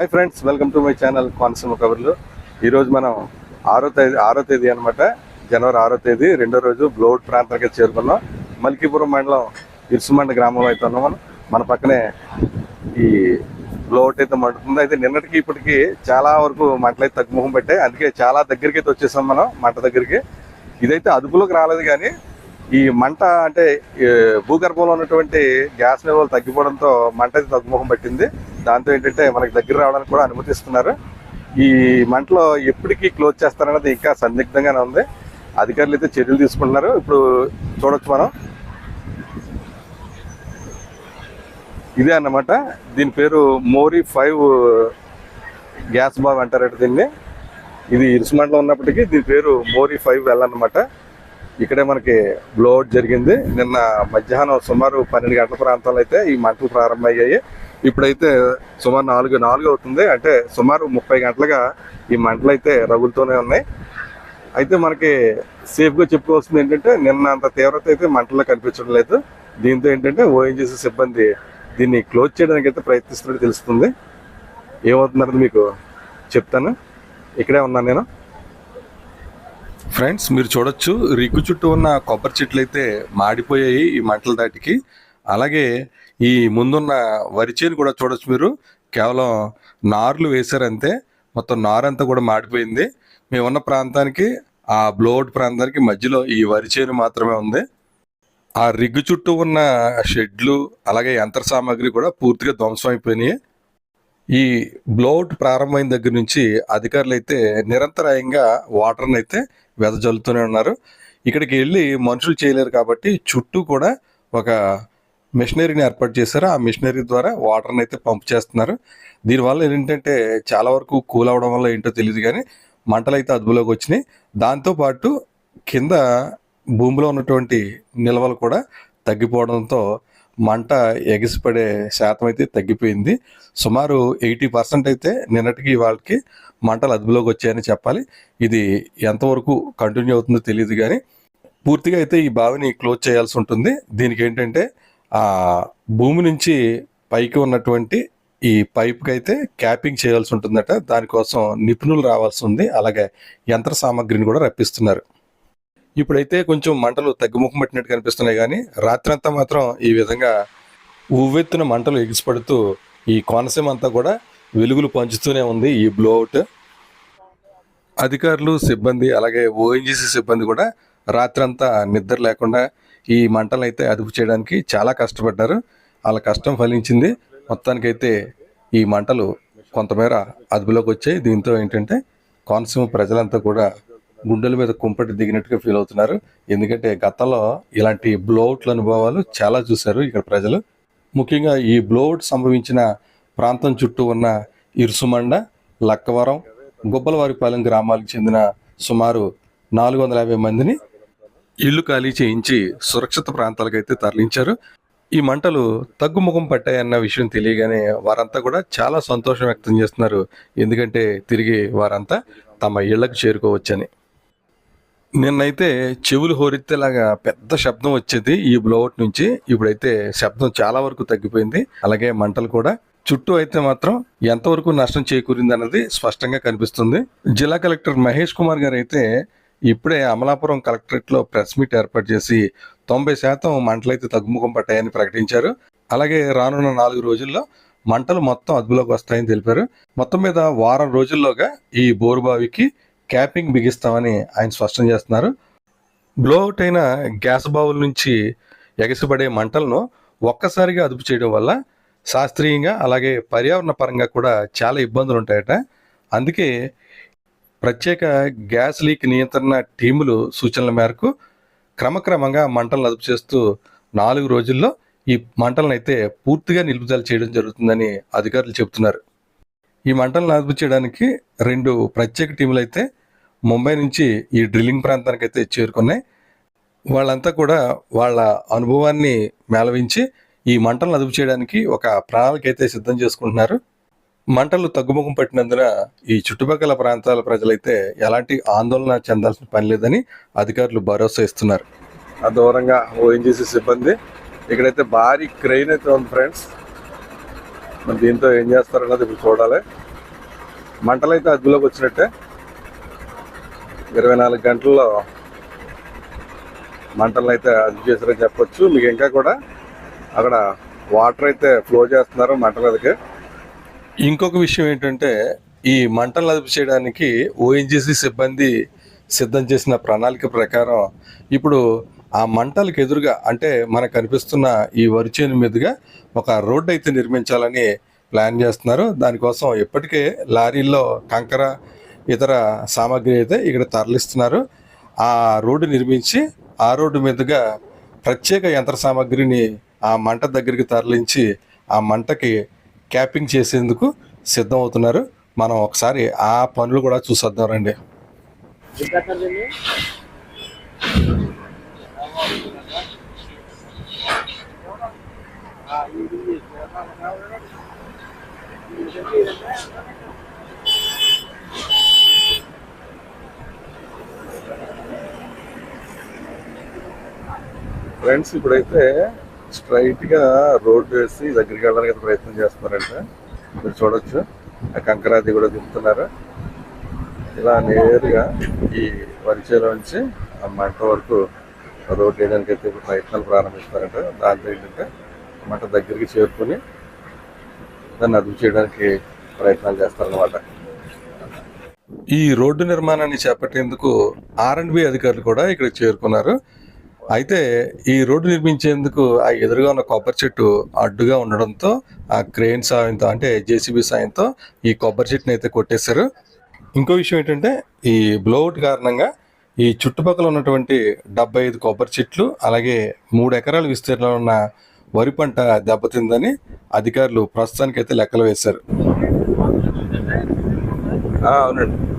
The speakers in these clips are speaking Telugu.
Hi friends welcome to my channel Konaseema కబుర్లు. ఈరోజు మనం ఆరో తేదీ ఆరో తేదీ అనమాట జనవరి ఆరో తేదీ రెండో రోజు బ్లౌడ్ ప్రాంతానికి చేరుకున్నాం. మల్కీపురం మండలం ఇరుసుమండ గ్రామంలో అయితే ఉన్నాం మనం. మన పక్కనే ఈ బ్లౌట్ అయితే మండుతుంది. అయితే నిన్నటికి ఇప్పటికి చాలా వరకు మంటలైతే తగ్గుముఖం పెట్టాయి. అందుకే చాలా దగ్గరికి అయితే వచ్చేసాం మనం మంట దగ్గరికి. ఇదైతే అదుపులోకి రాలేదు కానీ ఈ మంట అంటే భూగర్భంలో ఉన్నటువంటి గ్యాస్ లెవెల్ తగ్గిపోవడంతో మంట అయితే తగ్గుముఖం పట్టింది. దాంతో ఏంటంటే మనకి దగ్గర రావడానికి కూడా అనుమతిస్తున్నారు ఈ మంటలో ఎప్పటికీ క్లోజ్ చేస్తారన్నది ఇంకా సందిగ్ధంగానే ఉంది. అధికారులు అయితే చర్యలు తీసుకుంటున్నారు. ఇప్పుడు చూడొచ్చు మనం. ఇదే అన్నమాట. దీని పేరు మోరీ ఫైవ్ గ్యాస్ బాబు అంటారట దీన్ని. ఇది ఇరుసుమండలో ఉన్నప్పటికీ దీని పేరు మోరీ ఫైవ్ వెల్ అన్నమాట. ఇక్కడే మనకి బ్లోఅవుట్ జరిగింది. నిన్న మధ్యాహ్నం సుమారు పన్నెండు గంటల ప్రాంతంలో అయితే ఈ మంటలు ప్రారంభమయ్యాయి. ఇప్పుడైతే సుమారు నాలుగు నాలుగు అవుతుంది. అంటే సుమారు ముప్పై గంటలుగా ఈ మంటలు అయితే రగులుతూనే ఉన్నాయి. అయితే మనకి సేఫ్గా చెప్పుకోవాల్సింది ఏంటంటే నిన్న అంత తీవ్రత అయితే మంటల్లో కనిపించడం లేదు. దీంతో ఏంటంటే ఓఎన్జీసీ సిబ్బంది దీన్ని క్లోజ్ చేయడానికి అయితే ప్రయత్నిస్తున్నట్టు తెలుస్తుంది. ఏమవుతుందన్నది మీకు చెప్తాను. ఇక్కడే ఉన్నాను నేను. ఫ్రెండ్స్ మీరు చూడొచ్చు రిగ్గు చుట్టూ ఉన్న కొబ్బరి చెట్లు అయితే మాడిపోయాయి ఈ మంటల దాటికి. అలాగే ఈ ముందున్న వరి చేను కూడా చూడొచ్చు మీరు. కేవలం నార్లు వేశారంతే. మొత్తం నారంతా కూడా మాడిపోయింది. మేము ఉన్న ప్రాంతానికి ఆ బ్లోడ్ ప్రాంతానికి మధ్యలో ఈ వరి చేను మాత్రమే ఉంది. ఆ రిగ్గు చుట్టూ ఉన్న షెడ్లు అలాగే యంత్ర సామాగ్రి కూడా పూర్తిగా ధ్వంసం అయిపోయినాయి. ఈ బ్లోఅవుట్ ప్రారంభమైన దగ్గర నుంచి అధికారులు అయితే నిరంతరాయంగా వాటర్ని అయితే వెదజల్లుతూనే ఉన్నారు. ఇక్కడికి వెళ్ళి మనుషులు చేయలేరు కాబట్టి చుట్టూ కూడా ఒక మిషనరీని ఏర్పాటు చేశారు. ఆ మిషనరీ ద్వారా వాటర్ని అయితే పంప్ చేస్తున్నారు. దీనివల్ల ఏంటంటే చాలా వరకు కూల్ అవడం వల్ల ఏంటో తెలియదు కానీ మంటలు అయితే అదుపులోకి వచ్చినాయి. దాంతోపాటు కింద భూమిలో ఉన్నటువంటి నిల్వలు కూడా తగ్గిపోవడంతో మంట ఎగిసిపడే శాతం అయితే తగ్గిపోయింది. సుమారు ఎయిటీ పర్సెంట్ అయితే నిన్నటికి వాళ్ళకి మంటలు అదుపులోకి వచ్చాయని చెప్పాలి. ఇది ఎంతవరకు కంటిన్యూ అవుతుందో తెలియదు కానీ పూర్తిగా అయితే ఈ బావిని క్లోజ్ చేయాల్సి ఉంటుంది. దీనికి ఏంటంటే ఆ భూమి నుంచి పైకి ఉన్నటువంటి ఈ పైప్కి అయితే క్యాపింగ్ చేయాల్సి ఉంటుందట. దానికోసం నిపుణులు రావాల్సి ఉంది. అలాగే యంత్ర సామాగ్రిని కూడా రప్పిస్తున్నారు. ఇప్పుడైతే కొంచెం మంటలు తగ్గుముఖం పట్టినట్టు కనిపిస్తున్నాయి కానీ రాత్రంతా మాత్రం ఈ విధంగా ఉవ్వెత్తున మంటలు ఎగిసిపడుతూ ఈ కోనసీమ అంతా కూడా వెలుగులు పంచుతూనే ఉంది ఈ బ్లోఅవుట్. అధికారులు సిబ్బంది అలాగే ఓఎన్జీసీ సిబ్బంది కూడా రాత్రంతా నిద్ర లేకుండా ఈ మంటలు అయితే అదుపు చేయడానికి చాలా కష్టపడ్డారు. వాళ్ళ కష్టం ఫలించింది. మొత్తానికైతే ఈ మంటలు కొంతమేర అదుపులోకి వచ్చాయి. దీంతో ఏంటంటే కోనసీమ ప్రజలంతా కూడా గుండెల మీద కుంపటి దిగినట్టుగా ఫీల్ అవుతున్నారు. ఎందుకంటే గతంలో ఇలాంటి బ్లోఅవుట్ల అనుభవాలు చాలా చూశారు ఇక్కడ ప్రజలు. ముఖ్యంగా ఈ బ్లోఅవుట్ సంభవించిన ప్రాంతం చుట్టూ ఉన్న ఇరుసుమండ లక్కవరం గుబ్బలవారిపాలెం గ్రామాలకు చెందిన సుమారు నాలుగు వందల యాభై మందిని ఇల్లు ఖాళీ చేయించి సురక్షిత ప్రాంతాలకైతే తరలించారు. ఈ మంటలు తగ్గుముఖం పట్టాయన్న విషయం తెలియగానే వారంతా కూడా చాలా సంతోషం వ్యక్తం చేస్తున్నారు. ఎందుకంటే తిరిగి వారంతా తమ ఇళ్ళకు చేరుకోవచ్చని. నిన్నైతే చెవులు హోరెత్తేలాగా పెద్ద శబ్దం వచ్చేది ఈ బ్లోఅవుట్ నుంచి. ఇప్పుడైతే శబ్దం చాలా వరకు తగ్గిపోయింది. అలాగే మంటలు కూడా. చుట్టూ అయితే మాత్రం ఎంతవరకు నష్టం చేకూరింది అన్నది స్పష్టంగా కనిపిస్తుంది. జిల్లా కలెక్టర్ మహేష్ కుమార్ గారు అయితే ఇప్పుడే అమలాపురం కలెక్టరేట్లో ప్రెస్ మీట్ ఏర్పాటు చేసి తొంభై శాతం మంటలైతే తగ్గుముఖం పట్టాయని ప్రకటించారు. అలాగే రానున్న నాలుగు రోజుల్లో మంటలు మొత్తం అదుపులోకి వస్తాయని తెలిపారు. మొత్తం మీద వారం రోజుల్లోగా ఈ బోరుబావికి క్యాపింగ్ బిగిస్తామని ఆయన స్పష్టం చేస్తున్నారు. బ్లోఅవుట్ అయిన గ్యాస్ బావుల నుంచి ఎగసిపడే మంటలను ఒక్కసారిగా అదుపు చేయడం వల్ల శాస్త్రీయంగా అలాగే పర్యావరణ పరంగా కూడా చాలా ఇబ్బందులు ఉంటాయట. అందుకే ప్రత్యేక గ్యాస్ లీక్ నియంత్రణ టీములు సూచనల మేరకు క్రమక్రమంగా మంటలను అదుపు చేస్తూ నాలుగు రోజుల్లో ఈ మంటలను అయితే పూర్తిగా నిలుపుదల చేయడం జరుగుతుందని అధికారులు చెబుతున్నారు. ఈ మంటలను అదుపు చేయడానికి రెండు ప్రత్యేక టీములు అయితే ముంబై నుంచి ఈ డ్రిల్లింగ్ ప్రాంతానికి అయితే చేరుకున్నాయి. వాళ్ళంతా కూడా వాళ్ళ అనుభవాన్ని మేళవించి ఈ మంటలను అదుపు చేయడానికి ఒక ప్రణాళిక అయితే సిద్ధం చేసుకుంటున్నారు. మంటలు తగ్గుముఖం పట్టినందున ఈ చుట్టుపక్కల ప్రాంతాల ప్రజలైతే ఎలాంటి ఆందోళన చెందాల్సిన పని లేదని అధికారులు భరోసా ఇస్తున్నారు. ఆ దూరంగా ఓఎన్జీసీ సిబ్బంది ఇక్కడైతే భారీ క్రెయిన్ అయితే ఉంది ఫ్రెండ్స్. మరి దీంతో ఏం చేస్తారన్నది ఇప్పుడు చూడాలి. మంటలు అయితే అదుపులోకి వచ్చినట్టే. ఇరవై నాలుగు గంటల్లో మంటలను అయితే అదుపు చేశారని చెప్పొచ్చు. మీకు ఇంకా కూడా అక్కడ వాటర్ అయితే ఫ్లో చేస్తున్నారు మంటల మీదకి. ఇంకొక విషయం ఏంటంటే ఈ మంటలు అదుపు చేయడానికి ఓఎన్జీసీ సిబ్బంది సిద్ధం చేసిన ప్రణాళిక ప్రకారం ఇప్పుడు ఆ మంటలకు ఎదురుగా అంటే మనకు కనిపిస్తున్న ఈ వరిచేను మీదుగా ఒక రోడ్డు అయితే నిర్మించాలని ప్లాన్ చేస్తున్నారు. దానికోసం ఇప్పటికే లారీల్లో కంకర ఇతర సామాగ్రి అయితే ఇక్కడ తరలిస్తున్నారు. ఆ రోడ్డు నిర్మించి ఆ రోడ్డు మీదుగా ప్రత్యేక యంత్ర సామాగ్రిని ఆ మంట దగ్గరికి తరలించి ఆ మంటకి క్యాపింగ్ చేసేందుకు సిద్ధం అవుతున్నారు మనం ఒకసారి ఆ పనులు కూడా చూసేద్దాం రండి. ఫ్రెండ్స్ ఇప్పుడైతే స్ట్రైట్గా రోడ్డు వేసి దగ్గరికి వెళ్ళడానికి అయితే ప్రయత్నం చేస్తున్నారంట. మీరు చూడొచ్చు. ఆ కంకరాది కూడా దింపుతున్నారు. ఇలా నేరుగా ఈ వరిచేలో నుంచి ఆ మంట వరకు రోడ్డు వేయడానికి అయితే ఇప్పుడు ప్రయత్నాలు ప్రారంభిస్తారంట దాంతో ఏంటంటే మంట దగ్గరికి చేరుకొని దాన్ని అదుపు చేయడానికి ప్రయత్నాలు చేస్తారన్నమాట. ఈ రోడ్డు నిర్మాణాన్ని చేపట్టేందుకు ఆర్ అండ్ బి అధికారులు కూడా ఇక్కడ చేరుకున్నారు. అయితే ఈ రోడ్డు నిర్మించేందుకు ఆ ఎదురుగా ఉన్న కొబ్బరి చెట్టు అడ్డుగా ఉండడంతో ఆ క్రేన్ సాయంతో అంటే జేసీబీ సాయంతో ఈ కొబ్బరి చెట్టుని అయితే కొట్టేశారు. ఇంకో విషయం ఏంటంటే ఈ బ్లోఅవుట్ కారణంగా ఈ చుట్టుపక్కల ఉన్నటువంటి డెబ్బై ఐదు కొబ్బరి చెట్లు అలాగే మూడు ఎకరాల విస్తీర్ణంలో ఉన్న వరి పంట దెబ్బతిందని అధికారులు ప్రస్తుతానికి అయితే లెక్కలు వేశారు. అవునండి.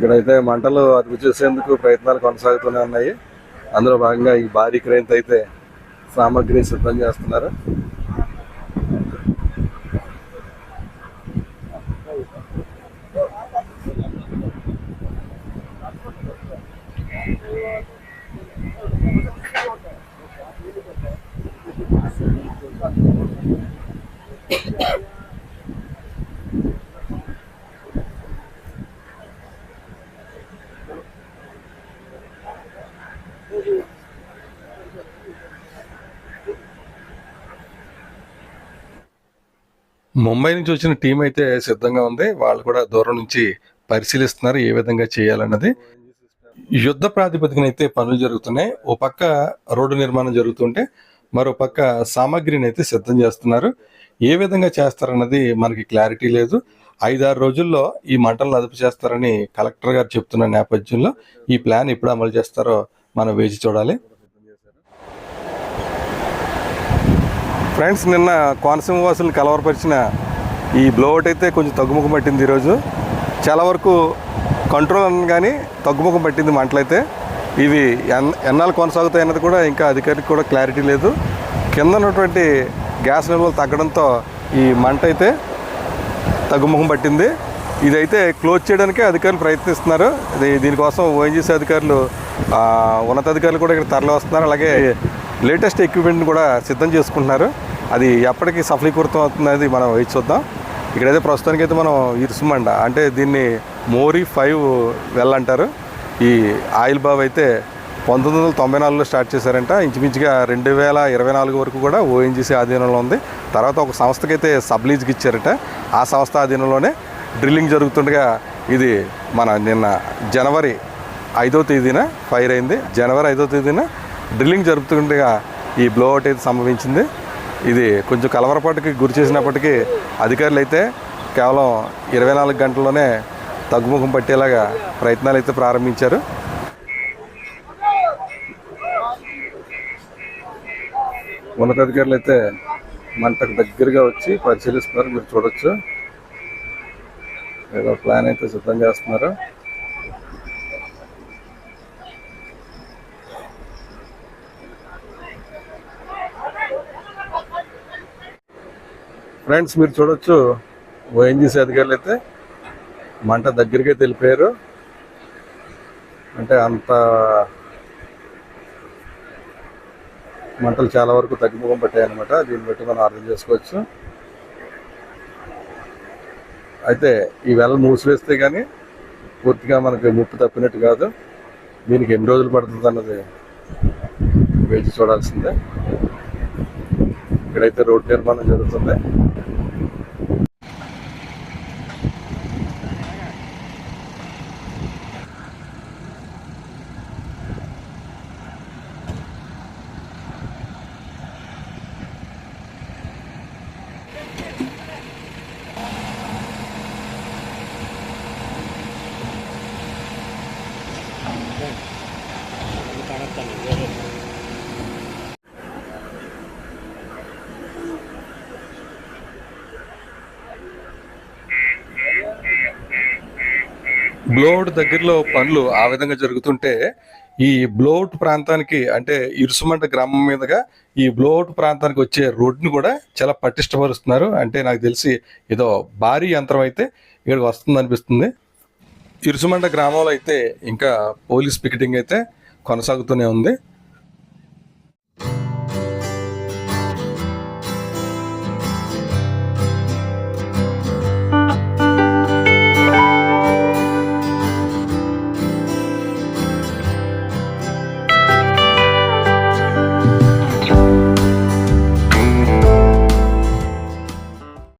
ఇక్కడైతే మంటలు అదుపు చేసేందుకు ప్రయత్నాలు కొనసాగుతూనే ఉన్నాయి. అందులో భాగంగా ఈ భారీ క్రేన్తో అయితే సామాగ్రి సిద్ధం చేస్తున్నారు. ముంబై నుంచి వచ్చిన టీం అయితే సిద్ధంగా ఉంది. వాళ్ళు కూడా దూరం నుంచి పరిశీలిస్తున్నారు ఏ విధంగా చేయాలన్నది. యుద్ధ ప్రాతిపదికన అయితే పనులు జరుగుతున్నాయి. ఓ పక్క రోడ్డు నిర్మాణం జరుగుతుంటే మరో పక్క సామాగ్రిని అయితే సిద్ధం చేస్తున్నారు. ఏ విధంగా చేస్తారన్నది మనకి క్లారిటీ లేదు. ఐదారు రోజుల్లో ఈ మంటలను అదుపు చేస్తారని కలెక్టర్ గారు చెప్తున్న నేపథ్యంలో ఈ ప్లాన్ ఎప్పుడు అమలు చేస్తారో మనం వేచి చూడాలి. ఫ్రెండ్స్ నిన్న కోనసీమ వాసులు కలవరపరిచిన ఈ బ్లోఅవుట్ అయితే కొంచెం తగ్గుముఖం పట్టింది ఈరోజు. చాలా వరకు కంట్రోల్ అన్న కానీ తగ్గుముఖం పట్టింది మంటలైతే. ఇవి ఎన్ ఎన్నాళ్ళు కొనసాగుతాయి అన్నది కూడా ఇంకా అధికారికి కూడా క్లారిటీ లేదు. కింద ఉన్నటువంటి గ్యాస్ నిల్వలు తగ్గడంతో ఈ మంట అయితే తగ్గుముఖం పట్టింది. ఇదైతే క్లోజ్ చేయడానికే అధికారులు ప్రయత్నిస్తున్నారు. ఇది దీనికోసం ఓఎన్జీసీ అధికారులు ఉన్నతాధికారులు కూడా ఇక్కడ తరలి వస్తున్నారు అలాగే లేటెస్ట్ ఎక్విప్మెంట్ కూడా సిద్ధం చేసుకుంటున్నారు. అది ఎప్పటికీ సఫలీకృతం అవుతుంది మనం వేచి చూద్దాం. ఇక్కడైతే ప్రస్తుతానికి అయితే మనం ఇరుసుమండ అంటే దీన్ని మోరీ ఫైవ్ వెల్ అంటారు. ఈ ఆయిల్ బాబ్ అయితే పంతొమ్మిది వందల తొంభై నాలుగులో స్టార్ట్ చేశారంట. ఇంచుమించుగా రెండు వేల ఇరవై నాలుగు వరకు కూడా ఓఎన్జీసీ ఆధీనంలో ఉంది. తర్వాత ఒక సంస్థకైతే సబ్లీజ్కి ఇచ్చారట. ఆ సంస్థ ఆధీనంలోనే డ్రిల్లింగ్ జరుగుతుండగా ఇది మన నిన్న జనవరి ఐదో తేదీన ఫైర్ అయింది. జనవరి ఐదో తేదీన డ్రిల్లింగ్ జరుపుతుండగా ఈ బ్లోఅవుట్ అయితే సంభవించింది. ఇది కొంచెం కలవరపాటుకి గురి చేసినప్పటికీ అధికారులు అయితే కేవలం ఇరవై నాలుగు గంటల్లోనే తగ్గుముఖం పట్టేలాగా ప్రయత్నాలు అయితే ప్రారంభించారు. ఉన్నతాధికారులు అయితే మంటకు దగ్గరగా వచ్చి పరిశీలిస్తున్నారు. మీరు చూడొచ్చు. ఏదో ప్లాన్ అయితే సిద్ధం చేస్తున్నారు. ఫ్రెండ్స్ మీరు చూడొచ్చు ఓఎన్జీసీ అధికారులు అయితే మంట దగ్గరికే తెలిపారు. అంటే అంత మంటలు చాలా వరకు తగ్గిముఖం పట్టాయన్నమాట. దీన్ని బట్టి మనం అర్థం చేసుకోవచ్చు. అయితే ఈ వేళ మూసివేస్తే కానీ పూర్తిగా మనకి ముప్పు తప్పినట్టు కాదు. దీనికి ఎన్ని రోజులు పడుతుంది అన్నది వేచి చూడాల్సిందే. ఇక్కడైతే రోడ్ నిర్మాణం జరుగుతుంది. బ్లోడ్ దగ్గరలో పనులు ఆ విధంగా జరుగుతుంటే ఈ బ్లోట్ ప్రాంతానికి అంటే ఇరుసుమంట గ్రామం మీదుగా ఈ బ్లోట్ ప్రాంతానికి వచ్చే రోడ్డుని కూడా చాలా పటిష్టపరుస్తున్నారు. అంటే నాకు తెలిసి ఏదో భారీ యంత్రం అయితే ఇక్కడికి వస్తుంది అనిపిస్తుంది ఇరుసుమంట గ్రామంలో అయితే ఇంకా పోలీస్ పికెటింగ్ అయితే కొనసాగుతూనే ఉంది.